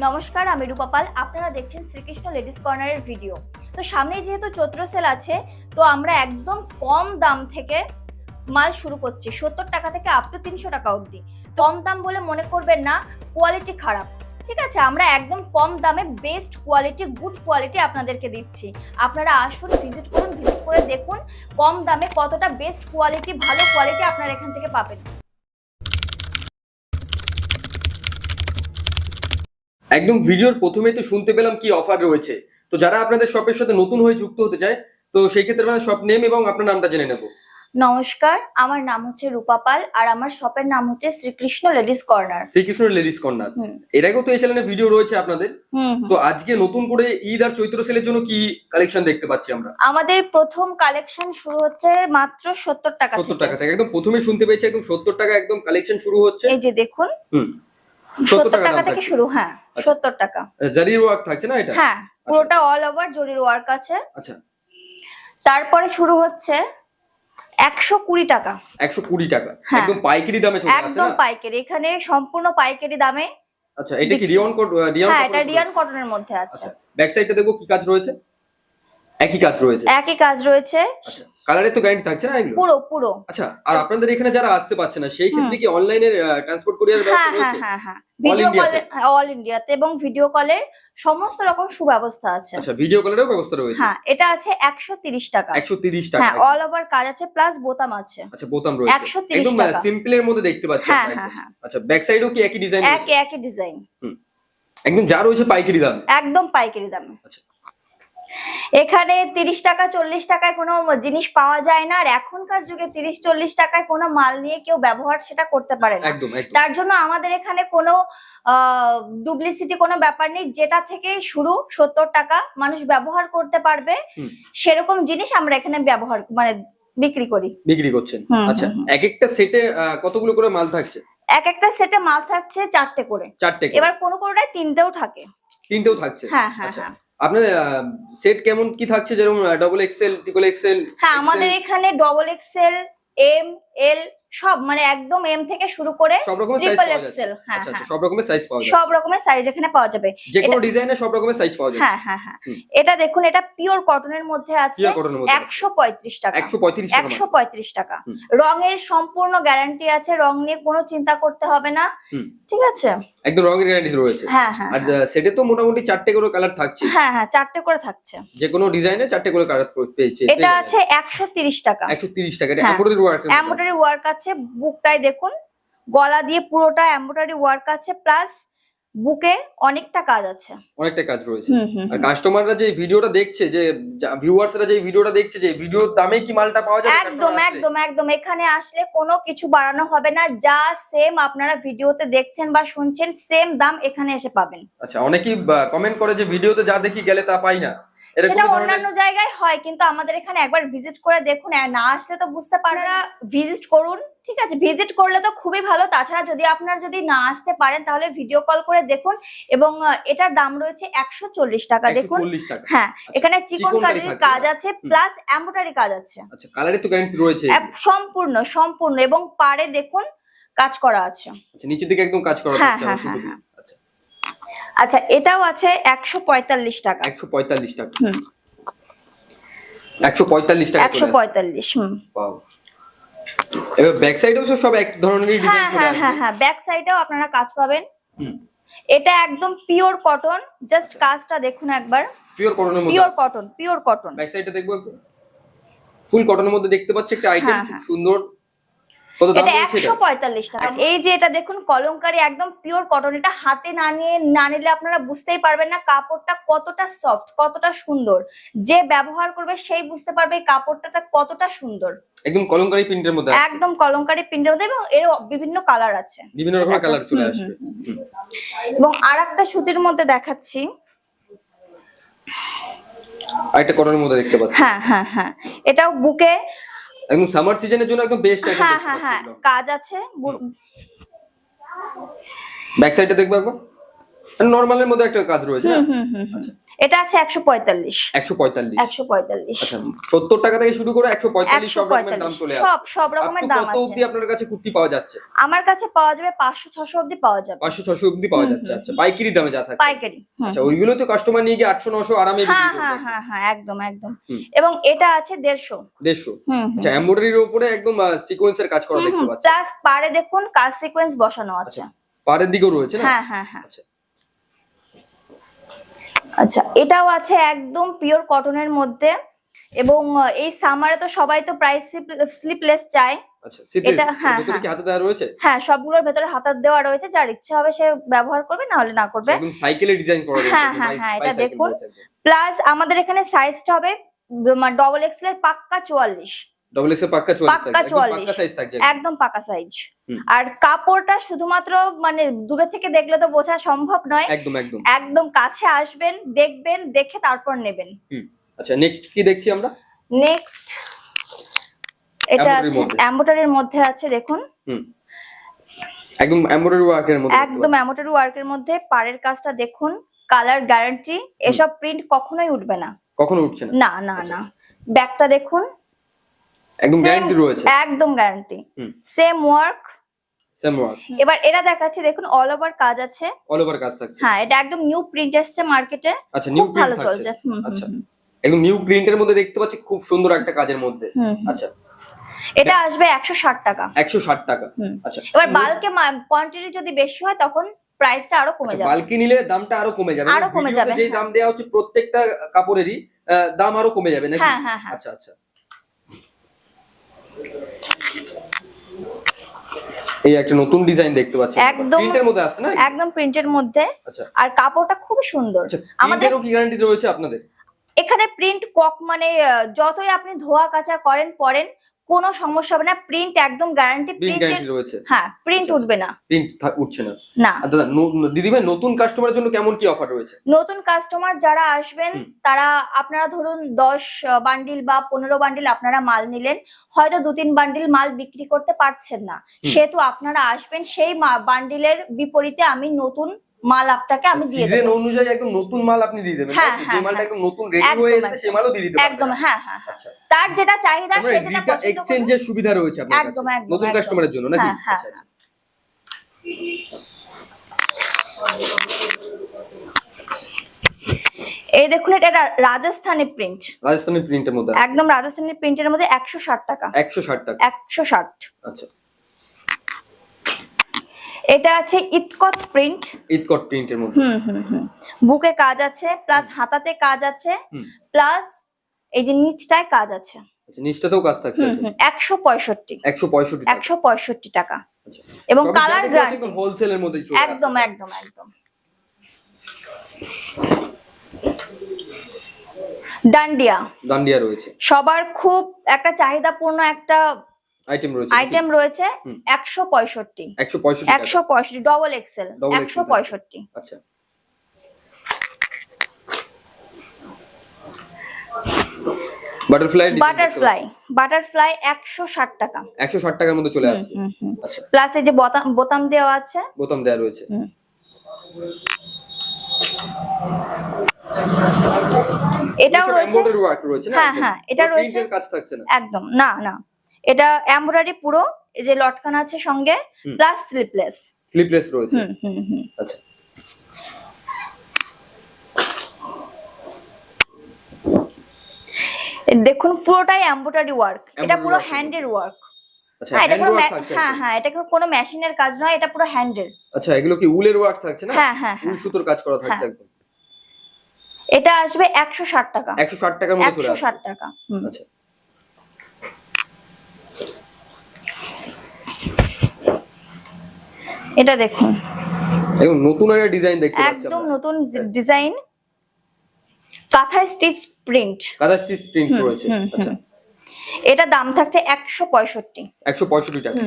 নমস্কার, আমি রূপাপাল আপনারা দেখছেন শ্রীকৃষ্ণ লেডিস কর্নারের ভিডিও তো সামনে যেহেতু চৈত্র সেল আছে, তো আমরা একদম কম দাম থেকে মাল শুরু করছি। সত্তর টাকা থেকে আপ টু তিনশো টাকা অবধি। কম দাম বলে মনে করবেন না কোয়ালিটি খারাপ। ঠিক আছে? আমরা একদম কম দামে বেস্ট কোয়ালিটি গুড কোয়ালিটি আপনাদেরকে দিচ্ছি। আপনারা আসুন ভিজিট করুন ভিজিট করে দেখুন কম দামে কতটা বেস্ট কোয়ালিটি ভালো কোয়ালিটি আপনারা এখান থেকে পাবেন। একদম ভিডিওর প্রথমে তো শুনতে পেলাম কি অফার রয়েছে। তো যারা আপনাদের শপের সাথে নতুন হয়ে যুক্ত হতে চায় তো সেই ক্ষেত্রে আপনাদের শপ নেম এবং আপনার নামটা জেনে নেব। নমস্কার আমার নাম হচ্ছে রূপা পাল আর আমার শপের নাম হচ্ছে Srikrishna ladies corner Srikrishna ladies corner এর আগেও তো এই চ্যানেলে ভিডিও রয়েছে আপনাদের। তো আজকে নতুন করে ঈদ আর চৈত্র সেলের জন্য কি কালেকশন দেখতে পাচ্ছি আমরা? আমাদের প্রথম কালেকশন শুরু হচ্ছে মাত্র সত্তর টাকা সত্তর টাকা থেকে। একদম প্রথমে শুনতে পেয়েছি একদম সত্তর টাকা একদম কালেকশন শুরু হচ্ছে। এই যে দেখুন সত্তর টাকা থেকে শুরু হ্যাঁ। সত্তর টাকা। জারির ওয়ার্ক থাকছে না এটা? হ্যাঁ পুরোটা অল ওভার জরির ওয়ার্ক আছে। আচ্ছা। তারপরে শুরু হচ্ছে একশো কুড়ি টাকা। একশো কুড়ি টাকা। হ্যাঁ। একদম পাইকারি দামে একদম পাইকারি এখানে সম্পূর্ণ পাইকারি দামে আচ্ছা এটা কি রিয়ন রিয়ন হ্যাঁ এটা রিয়ান কটনের মধ্যে আছে। আচ্ছা ব্যাক সাইডটা দেখব কি কাজ রয়েছে? একই কাজ রয়েছে? একই কাজ রয়েছে। কালারের তো গ্যারান্টি থাকছে না এগুলো? পুরো পুরো। আচ্ছা আর আপনাদের এখানে যারা আসতে পারছে না সেই ক্ষেত্রে কি অনলাইনে ট্রান্সপোর্ট কুরিয়ার হ্যাঁ ব্যবস্থা হ্যাঁ রয়েছে? হ্যাঁ হ্যাঁ ভিডিও India-তে? অল ইন্ডিয়াতে এবং ভিডিও কলের সমস্ত রকম সুব্যবস্থা আছে। আচ্ছা ভিডিও কলেরও ব্যবস্থা রয়েছে? হ্যাঁ এটা আছে একশো তিরিশ টাকা। একশো তিরিশ টাকা হ্যাঁ অল ওভার কাজ আছে প্লাস বোতাম আছে। আচ্ছা বোতাম রয়েছে। 130 একদম সিম্পলের মধ্যে দেখতে পাচ্ছি হ্যাঁ, হ্যাঁ, হ্যাঁ। আচ্ছা ব্যাক সাইডেও কি একই ডিজাইন একই একই ডিজাইন একদম যা রয়েছে পাইকারি দাম? একদম পাইকারি দামে। আচ্ছা। এখানে তিরিশ টাকা চল্লিশ টাকায় কোনো জিনিস পাওয়া যায় না। আর এখনকার যুগে তিরিশ চল্লিশ টাকায় কোনো মাল নিয়ে কেউ ব্যবহার সেটা করতে পারে না। তার জন্য আমাদের এখানে কোনো ডুপ্লিসিটি কোনো ব্যাপার নেই। যেটা থেকে শুরু সত্তর টাকা মানুষ ব্যবহার করতে পারবে সেরকম জিনিস আমরা এখানে ব্যবহার মানে বিক্রি করি। বিক্রি করছেন। আচ্ছা। এক একটা সেটে কতগুলো করে মাল থাকছে? এক একটা সেটে মাল থাকছে চারটে করে। চারটে এবার কোনো কোনোটায় তিনটেও থাকে। তিনটেও থাকছে? হ্যাঁ হ্যাঁ আচ্ছা। হ্যাঁ। আপনার সেট কেমন কি থাকছে? যেরকম ডবল এক্সেল ট্রিপল এক্সেল হ্যাঁ আমাদের এখানে ডবল এক্সেল এম এল সব মানে একদম এম থেকে শুরু করে সব রকমের ট্রিপল এক্সেল হ্যাঁ আচ্ছা আচ্ছা হ্যাঁ। সব রকমের সাইজ পাওয়া যায় সব রকমের সাইজ এখানে পাওয়া যাবে। যে কোনো ডিজাইনে সব রকমের সাইজ পাওয়া যায় হ্যাঁ হ্যাঁ হ্যাঁ। এটা দেখুন এটা পিওর কটনের মধ্যে আছে। জিয়া কটনের মধ্যে একশো পঁয়ত্রিশ টাকা। একশো পঁয়ত্রিশ টাকা একশো পঁয়ত্রিশ টাকা। হুম। রঙের সম্পূর্ণ গ্যারান্টি আছে রং নিয়ে কোনো চিন্তা করতে হবে না। ঠিক আছে? একদম রঙের গ্যারান্টি রয়েছে। হ্যাঁ হ্যাঁ আর সেটে তো মোটামুটি চারটে করে কালার থাকছে। হ্যাঁ হ্যাঁ চারটে করে থাকছে। যে কোনো ডিজাইনে চারটে করে কালার পেয়েছে। এটা আছে একশো তিরিশ টাকা। একশো তিরিশ টাকা। এটা হ্যাঁ। এমব্রয়ডারি ওয়ার্ক এমব্রয়ডারি ওয়ার্ক আছে বুকটাই দেখুন। গলা দিয়ে পুরোটা এমব্রয়ডারি ওয়ার্ক আছে প্লাস বুকে অনেকটা কাজ আছে। অনেকটা কাজ রয়েছে। আর কাস্টমাররা যে ভিডিওটা দেখছে যে ভিউয়ার্সরা যে ভিডিওটা দেখছে যে ভিডিওর দামে কি মালটা পাওয়া যাবে একদম একদম একদম। এখানে আসলে কোনো কিছু বাড়ানো হবে না। যা সেম আপনারা ভিডিওতে দেখছেন বা শুনছেন সেম দাম এখানে এসে পাবেন। আচ্ছা অনেকেই কমেন্ট করে যে ভিডিওতে যা দেখি গেলে তা পাই না। সেটা অন্যান্য জায়গায় হয় কিন্তু আমাদের এখানে একবার ভিজিট করে দেখুন না আসলে তো বুঝতে পারে না। ভিজিট করুন ঠিক আছে? ভিজিট করলে তো খুবই ভালো। তাছাড়া যদি আপনার যদি না আসতে পারেন তাহলে ভিডিও কল করে দেখুন এবং এটার দাম রয়েছে একশো চল্লিশ টাকা। দেখুন হ্যাঁ এখানে চিকন চিকন কারির কাজ আছে প্লাস এমব্রয়ডারি কাজ আছে। আচ্ছা কালারের তো গ্যারান্টি রয়েছে। সম্পূর্ণ সম্পূর্ণ এবং পাড়ে দেখুন কাজ করা আছে। আচ্ছা নিচের দিকে একদম কাজ করা হ্যাঁ, হ্যাঁ, হ্যাঁ, আচ্ছা এটাও আছে একশো পঁয়তাল্লিশ টাকা। একশো পঁয়তাল্লিশ টাকা। একশো পঁয়তাল্লিশ টাকা একশো পঁয়তাল্লিশ হুম। এবার ব্যাক সাইডেও সব এক ধরনেরই হ্যাঁ হ্যাঁ হ্যাঁ হ্যাঁ ব্যাক সাইডেও আপনারা কাজ পাবেন। এটা একদম পিওর কটন জাস্ট কাজটা দেখুন একবার। পিওর কটনের মধ্যে pure cotton pure cotton back সাইডটা দেখব ফুল কটনের মধ্যে দেখতে পাচ্ছি একটা আইটেম হ্যাঁ, খুব হ্যাঁ। সুন্দর। এটা একশো পঁয়তাল্লিশ টাকা। এই যে এটা দেখুন কলমকারি একদম পিওর কটন এটা হাতে না নিয়ে না নিলে আপনারা বুঝতেই পারবেন না কাপড়টা কতটা সফট কতটা সুন্দর। যে ব্যবহার করবে সেই বুঝতে পারবে কাপড়টা কতটা সুন্দর। একদম কলমকারি প্রিন্টের মধ্যে একদম কলমকারি প্রিন্টের মধ্যে এবং এর বিভিন্ন কালার আছে। বিভিন্ন রকমের কালার চলে আসবে। এবং আর একটা সুতির মধ্যে দেখাচ্ছি। আর কটনের মধ্যে দেখতে পাচ্ছি। হ্যাঁ হ্যাঁ হ্যাঁ। এটাও বুকে একদম সামার সিজনের জন্য একদম বেস্ট হ্যাঁ হ্যাঁ হ্যাঁ। কাজ আছে ব্যাক সাইডটা দেখব একবার? নর্মালের মধ্যে একটা কাজ রয়েছে হুম হুম। এটা আছে একশো পঁয়তাল্লিশ। একশো পঁয়তাল্লিশ। একশো পঁয়তাল্লিশ। আচ্ছা সত্তর টাকা থেকে শুরু করে একশো পঁয়তাল্লিশ একশো সব রকমের দাম চলে সব সব রকমের দাম কত অবধি আপনার কাছে কুর্তি পাওয়া যাচ্ছে? আমার কাছে পাওয়া যাবে পাঁচশো ছশো অব্দি পাওয়া যাবে। পাঁচশো ছশো অবধি পাওয়া যাচ্ছে আচ্ছা। পাইকারি দামে যা থাকে। পাইকারি। আচ্ছা ওইগুলো তো কাস্টমার নিয়ে গিয়ে আটশো নশো আরামে হ্যাঁ বিক্রি হ্যাঁ করবে। হ্যাঁ হ্যাঁ একদম একদম। এবং এটা আছে দেড়শো। দেড়শো। হুম আচ্ছা এমব্রয়ডারির উপরে একদম সিকোয়েন্সের কাজ করা দেখতে পাচ্ছি। প্লাস পারে দেখুন কাজ সিকোয়েন্স বসানো আছে। আচ্ছা দিকেও রয়েছে না? হ্যাঁ হ্যাঁ হ্যাঁ। আচ্ছা। আচ্ছা এটাও আছে একদম পিওর কটনের মধ্যে এবং এই সামারে তো সবাই তো প্রাইস স্লিপলেস চায়। আচ্ছা এটা, হ্যাঁ, হ্যাঁ। হ্যাঁ সবগুলোর ভেতরে হাতার দেওয়া রয়েছে যার ইচ্ছা হবে সে ব্যবহার করবে না হলে না করবে। একদম সাইকেলে ডিজাইন করা হ্যাঁ, হ্যাঁ, হ্যাঁ, এটা দেখুন। প্লাস আমাদের এখানে সাইজটা হবে ডবল এক্সেল এর পাক্কা চুয়াল্লিশ। ডবল পাক্কা চুয়াল্লিশ পাক্কা একদম 44 পাক্কা সাইজ থাকছে একদম। পাকা সাইজ। আর কাপড়টা শুধুমাত্র মানে দূরে থেকে দেখলে তো বোঝা সম্ভব নয়। একদম একদম। একদম কাছে আসবেন দেখবেন দেখে তারপর নেবেন। আচ্ছা নেক্সট কি দেখছি আমরা? নেক্সট এটা আছে মধ্যে। মধ্যে আছে দেখুন। একদম এমব্রয়ডারি ওয়ার্কের মধ্যে একদম এম্বোটারি ওয়ার্কের মধ্যে পাড়ের কাজটা দেখুন কালার গ্যারান্টি এসব প্রিন্ট কখনোই উঠবে না। কখনো উঠছে না? না না না। ব্যাগটা দেখুন। একদম গ্যারান্টি রয়েছে। একদম guarantee same work same work এবার এটা দেখাচ্ছে দেখুন অল ওভার কাজ আছে। অল ওভার কাজ থাকছে। হ্যাঁ এটা একদম নিউ প্রিন্ট এসছে মার্কেটে আচ্ছা নিউ ভালো চলছে। আচ্ছা। একদম নিউ প্রিন্টের মধ্যে দেখতে পাচ্ছি খুব সুন্দর একটা কাজের মধ্যে। আচ্ছা। এটা আসবে একশো ষাট টাকা। একশো ষাট টাকা। আচ্ছা। এবার বাল্কে কোয়ান্টিটি যদি বেশি হয় তখন প্রাইসটা আরও কমে যাবে। বালকি নিলে দামটা আরও কমে যাবে। আরও মানে কমে যাবে, যেই হ্যাঁ। দাম দেওয়া হচ্ছে প্রত্যেকটা কাপড়েরই দাম আরও কমে যাবে নাকি? হ্যাঁ হ্যাঁ হ্যাঁ। আচ্ছা আচ্ছা। এই একটা নতুন ডিজাইন দেখতে পাচ্ছি। একদম- প্রিন্টের মধ্যে আছে না একদম প্রিন্টের মধ্যে। আচ্ছা। আর কাপড়টা খুবই সুন্দর। আমাদেরও আমাদের কি গ্যারান্টি রয়েছে আপনাদের? এখানে প্রিন্ট কক মানে যতই আপনি ধোয়া কাচা করেন পরেন কোনো সমস্যা হবে না প্রিন্ট একদম গ্যারান্টি প্রিন্ট রয়েছে। হ্যাঁ প্রিন্ট আচ্ছা, উঠবে না। প্রিন্ট উঠছে না। না। দাদা দিদি ভাই নতুন কাস্টমারের জন্য কেমন কি অফার রয়েছে? নতুন কাস্টমার যারা আসবেন তারা আপনারা ধরুন দশ বান্ডিল বা পনেরো বান্ডিল আপনারা মাল নিলেন হয়তো দু তিন বান্ডিল মাল বিক্রি করতে পারছেন না। সেহেতু আপনারা আসবেন সেই বান্ডিলের বিপরীতে আমি নতুন মাল আপনাকে আমি দিয়ে সিজন অনুযায়ী একদম নতুন মাল আপনি দিয়ে দেবেন হ্যাঁ, যে হ্যাঁ, মালটা হ্যাঁ। একদম নতুন রেডি হয়ে এসেছে একদম। সে মালও দিয়ে দিতে পারবেন একদম হ্যাঁ হ্যাঁ। আচ্ছা। তার যেটা চাহিদা সে যেটা পছন্দ করবে এক্সচেঞ্জের সুবিধা রয়েছে আপনার একদম, একদম, নতুন কাস্টমারের জন্য নাকি? আচ্ছা আচ্ছা। এই দেখুন এটা রাজস্থানি প্রিন্ট রাজস্থানি প্রিন্টের মধ্যে একদম রাজস্থানি প্রিন্টের মধ্যে একশো ষাট টাকা। একশো ষাট টাকা। একশো ষাট। আচ্ছা। এটা আছে ইতকত প্রিন্ট ইটকট প্রিন্টের মধ্যে। হুম হুম হুম। বুকে কাজ আছে প্লাস হাতাতে কাজ আছে প্লাস এই যে নিচটায় কাজ আছে। আচ্ছা নিচটাতেও কাজ থাকছে হুম হুম একশো পঁয়ষট্টি। একশো পঁয়ষট্টি টাকা। আচ্ছা। এবং কালার গ্রান্ড একদম হোলসেলের মধ্যে চলে একদম একদম একদম। ডান্ডিয়া। দান্ডিয়া রয়েছে। সবার খুব একটা চাহিদাপূর্ণ একটা আইটেম রয়েছে আইটেম রয়েছে হুম। একশো পঁয়ষট্টি। একশো পঁয়ষট্টি ডবল এক্সেল একশো পঁয়ষট্টি। আচ্ছা। বাটারফ্লাই বাটারফ্লাই টাকা। একশো ষাট টাকার মধ্যে চলে আসছে। আচ্ছা। প্লাস এই যে বোতাম বোতাম দেওয়া আছে। বোতাম দেওয়া রয়েছে। এটাও রয়েছে। হ্যাঁ, হ্যাঁ, এটা রয়েছে। কাজ থাকছে না। একদম না না। এটা এমব্রয়ডারি পুরো এই যে লটকান আছে সঙ্গে প্লাস স্লিপলেস স্লিপলেস রয়েছে? হুম হুম আচ্ছা। দেখুন পুরোটাই এমব্রয়ডারি ওয়ার্ক এটা পুরো হ্যান্ডের ওয়ার্ক আচ্ছা হ্যাঁ এটা ওয়ার্ক থাকছে হ্যাঁ হ্যাঁ এটা কোনো মেশিনের কাজ নয় এটা পুরো হ্যান্ডের আচ্ছা এগুলো কি উলের ওয়ার্ক থাকছে না? হ্যাঁ হ্যাঁ উল হ্যাঁ সুতোর কাজ করা থাকছে হ্যাঁ। একদম। এটা আসবে একশো ষাট টাকা। একশো ষাট টাকার মধ্যে চলে একশো আসছে ষাট টাকা। আচ্ছা। এটা দেখুন। একদম নতুন একটা ডিজাইন দেখতে পাচ্ছি একদম নতুন ডিজাইন কাঁথা স্টিচ প্রিন্ট কাদা স্টিচ প্রিন্ট রয়েছে। আচ্ছা। এটা দাম থাকছে একশো পঁয়ষট্টি। একশো পঁয়ষট্টি টাকা।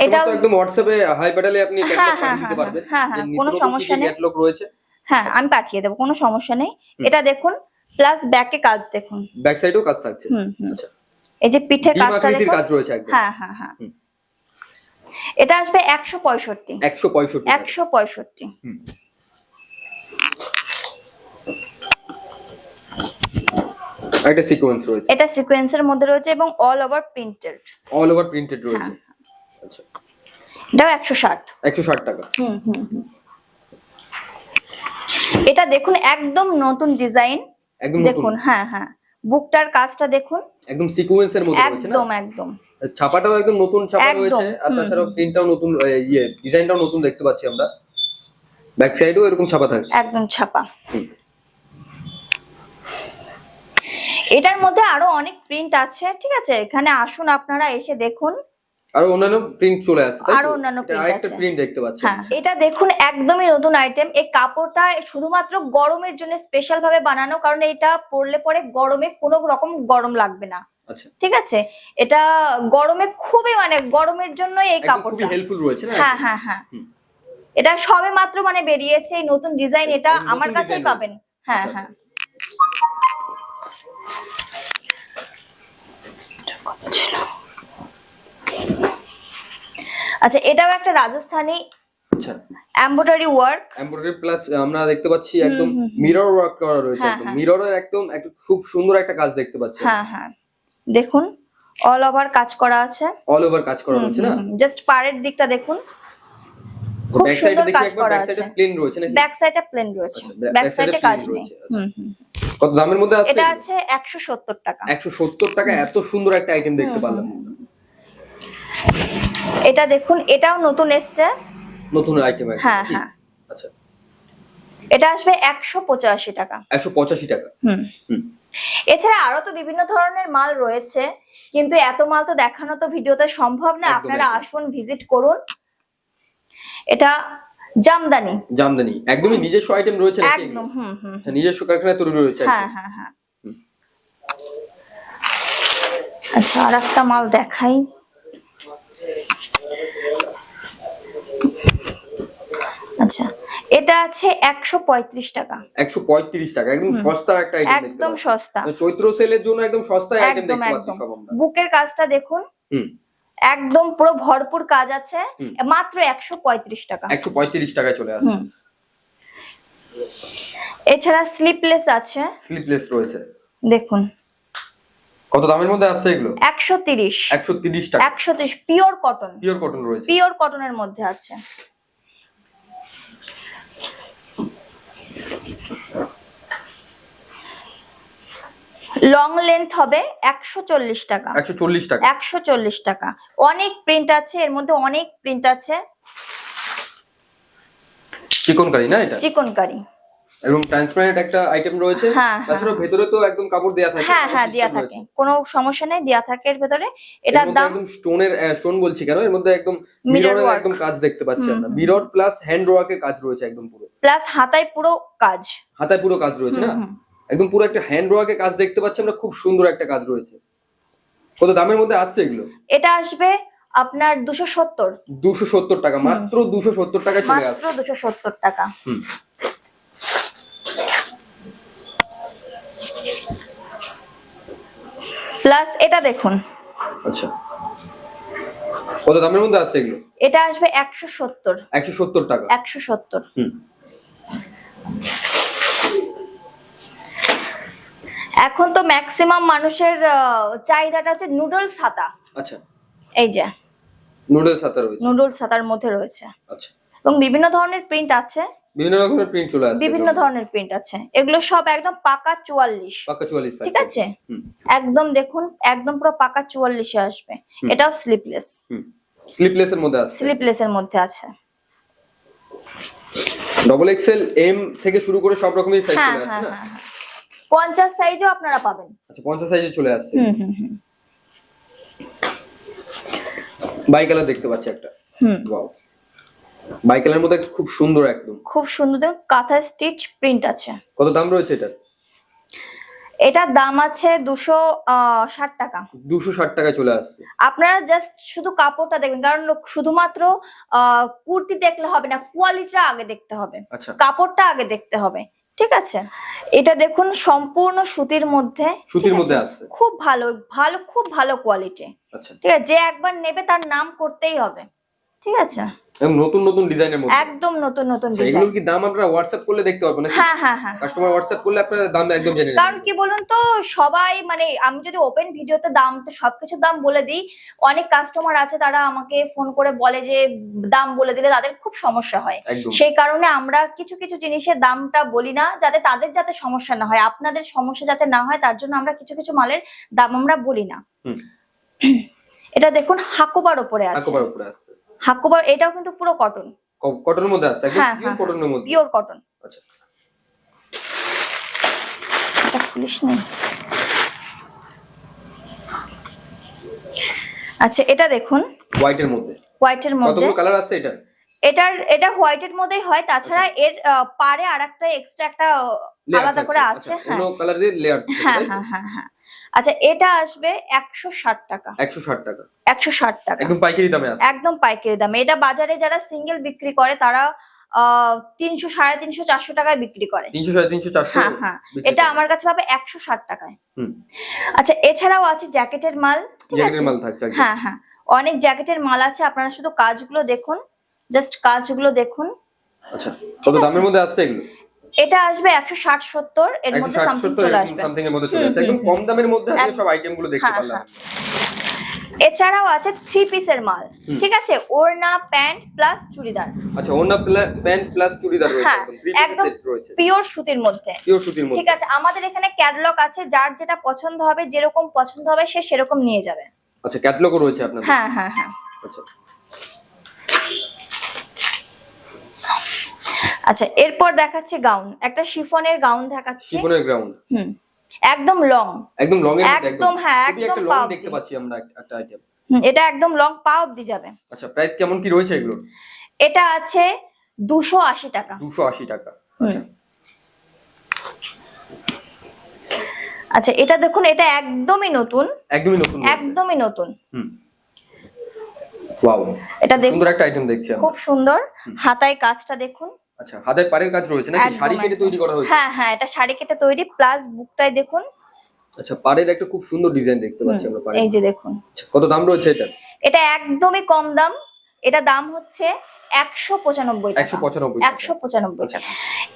এটাও- তো একদম হোয়াটসঅ্যাপে হাই প্যাটালে আপনি হ্যাঁ, ক্যাটালগ হ্যাঁ, দিতে হ্যাঁ, পারবেন। হ্যাঁ, হ্যাঁ, কোনো সমস্যা নেই। ক্যাটালগ রয়েছে। হ্যাঁ আমি পাঠিয়ে দেবো কোনো সমস্যা নেই। এটা দেখুন প্লাস ব্যাকে কাজ দেখুন। ব্যাক সাইডেও কাজ থাকছে। আচ্ছা। এই যে পিঠে ডিম কাজটা দেখুন। কাজ রয়েছে একদম। হ্যাঁ হ্যাঁ হ্যাঁ। এটা আসবে একশো পঁয়ষট্টি। একশো পঁয়ষট্টি। একশো পঁয়ষট্টি। সিকোয়েন্স রয়েছে। এটা সিকোয়েন্সের মধ্যে রয়েছে এবং all over printed all over printed রয়েছে। আচ্ছা। এটাও একশো ষাট। একশো ষাট টাকা। হুম হুম হুম। এটা দেখুন একদম নতুন ডিজাইন একদম দেখুন হ্যাঁ হ্যাঁ। বুকটার কাজটা দেখুন। একদম সিকোয়েন্সের মধ্যে একদম একদম। ছাপাটাও একদম নতুন ছাপা রয়েছে আর তাছাড়াও প্রিন্টটাও নতুন ইয়ে ডিজাইনটাও নতুন দেখতে পাচ্ছি আমরা। ব্যাক সাইডেও এরকম ছাপা থাকছে। একদম ছাপা। এটার মধ্যে আরও অনেক প্রিন্ট আছে ঠিক আছে? এখানে আসুন আপনারা এসে দেখুন। আর অন্যান্য প্রিন্ট চলে আসছে? আরও অন্যান্য আরেকটা প্রিন্ট দেখতে পাচ্ছি হ্যাঁ এটা দেখুন একদমই নতুন আইটেম এই কাপড়টা শুধুমাত্র গরমের জন্য স্পেশাল ভাবে বানানো কারণ এটা পরলে পরে গরমে কোনো রকম গরম লাগবে না। ঠিক আছে? এটা গরমে খুবই মানে গরমের জন্য এই কাপড়টা। হেল্পফুল রয়েছে না? হ্যাঁ হ্যাঁ হ্যাঁ। এটা সবে মাত্র মানে বেরিয়েছে এই নতুন ডিজাইন এটা আমার কাছেই পাবেন। হ্যাঁ আচ্ছা, হ্যাঁ। আচ্ছা এটাও একটা রাজস্থানী আচ্ছা। এমব্রয়ডারি ওয়ার্ক এমব্রয়ডারি প্লাস আমরা দেখতে পাচ্ছি একদম মিরর ওয়ার্ক করা রয়েছে হ্যাঁ, একদম। হ্যাঁ। মিররের একদম একটা খুব সুন্দর একটা কাজ দেখতে পাচ্ছি। হ্যাঁ হ্যাঁ। দেখুন অল ওভার কাজ করা আছে। অল ওভার কাজ করা রয়েছে না? জাস্ট পাড়ের দিকটা দেখুন। খুব সুন্দর কাজ করা আছে। সাইডে প্লেন রয়েছে নাকি? ব্যাক সাইডে প্লেন রয়েছে। ব্যাক সাইডে কাজ নেই। আচ্ছা। কত দামের মধ্যে আছে? এটা আছে একশো সত্তর টাকা। একশো সত্তর টাকা এত সুন্দর একটা আইটেম দেখতে পারলাম। এটা দেখুন এটাও নতুন এসছে। নতুন আইটেম হ্যাঁ হ্যাঁ। আচ্ছা। এটা আসবে একশো পঁচাশি টাকা। একশো পঁচাশি টাকা। হুম। হুম। এছাড়া আরও তো বিভিন্ন ধরনের মাল রয়েছে কিন্তু এত মাল তো দেখানো তো ভিডিওতে সম্ভব না। আপনারা আসুন ভিজিট করুন। এটা জামদানি। জামদানি একদমই নিজস্ব আইটেম রয়েছে নাকি? একদম হুম হুম আচ্ছা নিজস্ব কারখানায় তৈরি রয়েছে হ্যাঁ হ্যাঁ হ্যাঁ। আচ্ছা আর একটা মাল দেখাই। আচ্ছা এটা আছে একশো পঁয়ত্রিশ টাকা। একশো পঁয়ত্রিশ টাকা একদম সস্তা একটা আইটেম একদম সস্তা। মানে চৈত্র সেলের জন্য একদম সস্তা আইটেম দেখতে পাচ্ছি সব আমরা। বুকের কাজটা দেখুন। হুম। একদম পুরো ভরপুর কাজ আছে। মাত্র টাকা। টাকায় চলে আসছে। এছাড়া স্লিপলেস আছে। স্লিপলেস রয়েছে। দেখুন। কত দামের মধ্যে আছে এগুলো? একশো তিরিশ। একশো তিরিশ টাকা। একশো তিরিশ পিওর কটন পিওর কটন রয়েছে। পিওর কটনের মধ্যে আছে। লং লেন্থ হবে একশো চল্লিশ টাকা। একশো চল্লিশ টাকা। একশো চল্লিশ টাকা। অনেক প্রিন্ট আছে এর মধ্যে অনেক প্রিন্ট আছে। চিকন কারি না এটা? চিকনকারি। এবং ট্রান্সপারেন্ট একটা আইটেম রয়েছে। হ্যাঁ, হ্যাঁ। তাছাড়া ভেতরে তো একদম কাপড় দেয়া থাকে হ্যাঁ হ্যাঁ দেয়া থাকে। কোনো সমস্যা নেই দেয়া থাকে এর ভেতরে। এটার দাম একদম স্টোনের স্টোন বলছি কেন? এর মধ্যে একদম মিররের একদম কাজ দেখতে পাচ্ছি আমরা। মিরর প্লাস হ্যান্ড ওয়ার্কের কাজ রয়েছে একদম পুরো। প্লাস হাতায় পুরো কাজ। হাতায় পুরো কাজ রয়েছে না। একদম পুরো একটা হ্যান্ড ওয়ার্কের কাজ দেখতে পাচ্ছি আমরা খুব সুন্দর একটা কাজ রয়েছে। কত দামের মধ্যে আসছে এগুলো? এটা আসবে আপনার দুশো সত্তর। দুশো সত্তর টাকা মাত্র দুশো সত্তর টাকায় চলে আসছে। মাত্র দুশো সত্তর টাকা। প্লাস এটা দেখুন। আচ্ছা। কত দামের মধ্যে আসছে এগুলো? এটা আসবে একশো সত্তর। একশো সত্তর টাকা। একশো সত্তর। হুম। এখন তো ম্যাক্সিমাম মানুষের চাহিদাটা হচ্ছে নুডলস হাতা। আচ্ছা। এই যে। নুডলস হাতা রয়েছে। নুডলস হাতার মধ্যে রয়েছে। আচ্ছা। এবং বিভিন্ন ধরনের প্রিন্ট আছে। বিভিন্ন রকমের প্রিন্ট চলে আসছে বিভিন্ন ধরনের প্রিন্ট আছে। এগুলো সব একদম পাকা চুয়াল্লিশ। পাক্কা চুয়াল্লিশ ঠিক আছে? একদম দেখুন একদম পুরো পাকা চুয়াল্লিশে আসবে। এটাও স্লিপলেস হুম। স্লিপলেস এর মধ্যে আসছে। স্লিপলেস এর মধ্যে আছে। ডবল এক্সেল এম থেকে শুরু করে সব রকমের সাইজ হ্যাঁ চলে আসছে হ্যাঁ না? হ্যাঁ। পঞ্চাশ সাইজও আপনারা পাবেন। আচ্ছা পঞ্চাশ সাইজে চলে আসছে। হুম হুম হুম। বাই কালার দেখতে পাচ্ছি একটা। হুম। ওয়াও বাই কালার মধ্যে খুব সুন্দর একদম। খুব সুন্দর দেখুন কাঁথা স্টিচ প্রিন্ট আছে। কত দাম রয়েছে এটা এটার দাম আছে দুশো ষাট টাকা। দুশো ষাট টাকায় চলে আসছে। আপনারা জাস্ট শুধু কাপড়টা দেখবেন কারণ লোক- শুধুমাত্র আহ, কুর্তি দেখলে হবে না কোয়ালিটিটা আগে দেখতে হবে। আচ্ছা। কাপড়টা আগে দেখতে হবে। ঠিক আছে? এটা দেখুন সম্পূর্ণ সুতির মধ্যে। সুতির মধ্যে আছে? খুব ভালো ভালো খুব ভালো কোয়ালিটি আচ্ছা। ঠিক আছে? যে একবার নেবে তার নাম করতেই হবে। ঠিক আছে? নতুন নতুন ডিজাইনের মধ্যে। একদম নতুন নতুন আচ্ছা, ডিজাইন এগুলোর কি দাম আমরা হোয়াটসঅ্যাপ করলে দেখতে পারব না হ্যাঁ হ্যাঁ হ্যাঁ। কাস্টমার হোয়াটসঅ্যাপ করলে আপনারা দাম একদম জেনে নেবেন। কারণ কি বলুন তো সবাই মানে আমি যদি ওপেন ভিডিওতে দাম তো সবকিছুর দাম বলে দিই। অনেক কাস্টমার আছে তারা আমাকে ফোন করে বলে যে দাম বলে দিলে তাদের খুব সমস্যা হয়। সেই কারণে আমরা কিছু কিছু জিনিসের দামটা বলি না যাতে তাদের যাতে সমস্যা না হয়। আপনাদের সমস্যা যাতে না হয় তার জন্য আমরা কিছু কিছু মালের দাম আমরা বলি না। এটা দেখুন হাকোবার উপরে আছে। আকবার উপরে আসছে হাকোবার এটাও কিন্তু পুরো কটন। কটনের মধ্যে আছে? একদম হ্যাঁ, পিওর হ্যাঁ, কটনের মধ্যে। পিওর কটন আচ্ছা। এটা খুলিস নেই আচ্ছা এটা দেখুন। হোয়াইটের মধ্যে। হোয়াইটের মধ্যে। কতগুলো কালার আছে এটা এটার এটা হোয়াইটের মধ্যেই হয় তাছাড়া এর আহ, পারে আর একটা এক্সট্রা একটা আলাদা করে আছে আচ্ছা, হ্যাঁ। অন্য কালার দিয়ে লেয়ার হ্যাঁ হ্যাঁ হ্যাঁ হ্যাঁ। আচ্ছা এটা আসবে একশো ষাট টাকা। একশো ষাট টাকা। একশো ষাট টাকা। একদম পাইকারি দামে একদম পাইকারি দামে। এটা বাজারে যারা সিঙ্গেল বিক্রি করে তারা তিনশো সাড়ে তিনশো চারশো টাকায় বিক্রি করে। তিনশো সাড়ে তিনশো চারশো হ্যাঁ হ্যাঁ। এটা আমার কাছে পাবে একশো ষাট টাকায়। আচ্ছা এছাড়াও আছে জ্যাকেটের মাল ঠিক আছে? মাল থাকছে হ্যাঁ হ্যাঁ। অনেক জ্যাকেটের মাল আছে আপনারা শুধু কাজগুলো দেখুন। জাস্ট কাজগুলো দেখুন। আচ্ছা কত দামের মধ্যে আসছে এগুলো? এটা আসবে একশো ষাট সত্তর এর মধ্যে সামথিং চলে আসবে। সামথিং এর মধ্যে চলে হুম, একদম কম দামের মধ্যে আজকে সব আইটেমগুলো দেখতে হ্যাঁ, পারলাম হ্যাঁ। এছাড়াও আছে থ্রি পিসের মাল ঠিক আছে? ওড়না প্যান্ট প্লাস চুড়িদার। আচ্ছা ওনা প্যান্ট প্লাস চুড়িদার রয়েছে হ্যাঁ, একদম পিওর সুতির মধ্যে। পিওর সুতির মধ্যে। ঠিক আছে আমাদের এখানে ক্যাটালগ আছে যার যেটা পছন্দ হবে যেরকম পছন্দ হবে সে সেরকম নিয়ে যাবে। আচ্ছা ক্যাটালগও রয়েছে আপনাদের? হ্যাঁ হ্যাঁ হ্যাঁ। আচ্ছা। আচ্ছা এরপর দেখাচ্ছে গাউন। একটা শিফনের গাউন দেখাচ্ছে। শিফনের গ্রাউন্ড হুম একদম লং একদম লং এর একদম, হ্যাঁ, একদম লং দেখতে পাচ্ছি আমরা একটা আইটেম এটা একদম লং পা অব্দি যাবে। আচ্ছা প্রাইস কেমন কি রয়েছে এগুলো এটা আছে দুশো আশি টাকা। দুশো আশি টাকা। আচ্ছা। আচ্ছা এটা দেখুন এটা একদমই নতুন। একদমই নতুন একদমই নতুন। হুম। ওয়াও এটা দেখুন সুন্দর একটা আইটেম দেখছি খুব সুন্দর। হাতায় কাজটা দেখুন। আচ্ছা হাতের পাড়ের কাজ রয়েছে নাকি? শাড়ি কেটে তৈরি করা হয়েছে? হ্যাঁ হ্যাঁ এটা শাড়ি কেটে তৈরি প্লাস বুকটাই দেখুন। আচ্ছা পাড়ের একটা খুব সুন্দর ডিজাইন দেখতে পাচ্ছি আমরা পাড়ে এই যে দেখুন। আচ্ছা, কত দাম রয়েছে এটা এটা একদমই কম দাম। এটা দাম হচ্ছে একশো পঁচানব্বই একশো পঁচানব্বই আচ্ছা।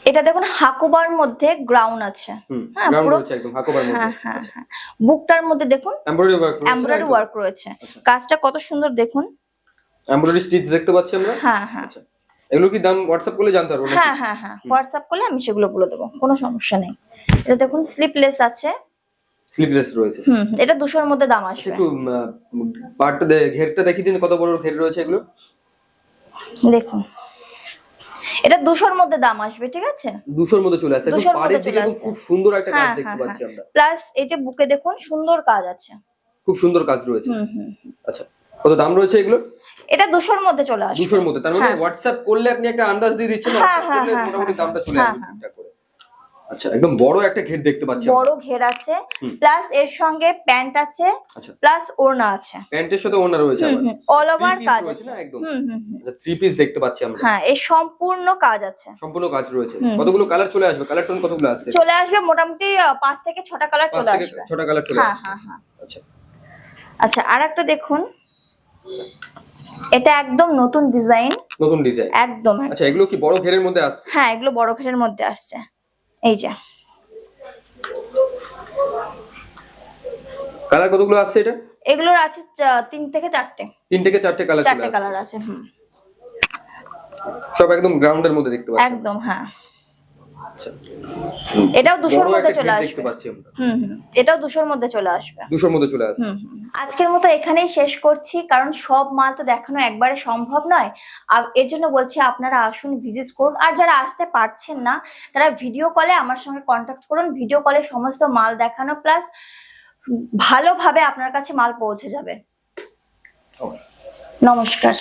এটা দেখুন হাকুবার মধ্যে গ্রাউন আছে। হ্যাঁ, গ্রাউন্ড মধ্যে। হ্যাঁ হ্যাঁ বুকটার মধ্যে দেখুন এমব্রয়ডারি ওয়ার্ক রয়েছে আচ্ছা। কাজটা কত সুন্দর দেখুন। এমব্রয়ডারি স্টিচ দেখতে পাচ্ছি আমরা? হ্যাঁ হ্যাঁ। আচ্ছা। এগুলো কি দাম হোয়াটসঅ্যাপ করলে জানতে পারব হ্যাঁ হ্যাঁ হ্যাঁ হোয়াটসঅ্যাপ করলে আমি সেগুলো বলে দেবো কোনো সমস্যা নেই। এটা দেখুন স্লিপলেস আছে। স্লিপলেস রয়েছে। হুম এটা দুশোর মধ্যে দাম আসবে। একটু পার্টটা ঘেরটা দেখিয়ে দিন কত বড় ঘের রয়েছে এগুলো? দেখুন এটা দুশোর মধ্যে দাম আসবে ঠিক আছে? দুশোর মধ্যে চলে আসছে। একদম 200 পাড়ের দিকে। খুব সুন্দর একটা কাজ হ্যাঁ দেখতে হ্যাঁ পাচ্ছি হ্যাঁ। আমরা। প্লাস এই যে বুকে দেখুন সুন্দর কাজ আছে। খুব সুন্দর কাজ রয়েছে। হুম হুম। হুম। আচ্ছা কত দাম রয়েছে এগুলো এটা দুশোর মধ্যে চলে আসবে। দুশোর মধ্যে তার মানে হ্যাঁ। হোয়াটসঅ্যাপ করলে আপনি একটা আন্দাজ দিয়ে দিচ্ছেন হ্যাঁ, হ্যাঁ, মোটামুটি হ্যাঁ। দামটা চলে আসবে। ঠিকঠাক করে। আচ্ছা একদম বড় একটা ঘের দেখতে পাচ্ছি বড় ঘের আছে প্লাস এর সঙ্গে প্যান্ট আছে আচ্ছা। প্লাস ওড়না আছে। প্যান্টের সাথে ওনার রয়েছে অল ওভার কাজ আছে। একদম? হুম। আচ্ছা থ্রি পিস দেখতে পাচ্ছি আমরা। হ্যাঁ এর সম্পূর্ণ কাজ আছে। সম্পূর্ণ কাজ রয়েছে। কতগুলো কালার চলে আসবে? কালার টোন কতগুলো আসছে? চলে আসবে মোটামুটি পাঁচ থেকে ছটা কালার চলে আসবে। ছটা কালার চলে হ্যাঁ হ্যাঁ হ্যাঁ। আচ্ছা। আচ্ছা আর একটা দেখুন। এটা একদম নতুন ডিজাইন। নতুন ডিজাইন। একদম। আচ্ছা এগুলো কি বড় ঘেরের মধ্যে আসছে? হ্যাঁ এগুলো বড় ঘেরের মধ্যে আসছে। এই যে। কালার কতগুলো আছে এটা? এগুলোর আছে তিন থেকে চারটে। তিন থেকে চারটে কালার চারটে কালার আছে হুম। সব একদম গ্রাউন্ডের মধ্যে দেখতে পাচ্ছি একদম হ্যাঁ। এটাও দুশোর মধ্যে চলে আসবে। হুম হুম এটাও দুশোর মধ্যে চলে আসবে। দুশোর মধ্যে চলে হুম। আজকের মতো এখানেই শেষ করছি কারণ সব মাল তো দেখানো একবারে সম্ভব নয়। আর এর জন্য বলছি আপনারা আসুন ভিজিট করুন। আর যারা আসতে পারছেন না তারা ভিডিও কলে আমার সঙ্গে কন্ট্যাক্ট করুন। ভিডিও কলে সমস্ত মাল দেখানো প্লাস ভালোভাবে আপনার কাছে মাল পৌঁছে যাবে। নমস্কার।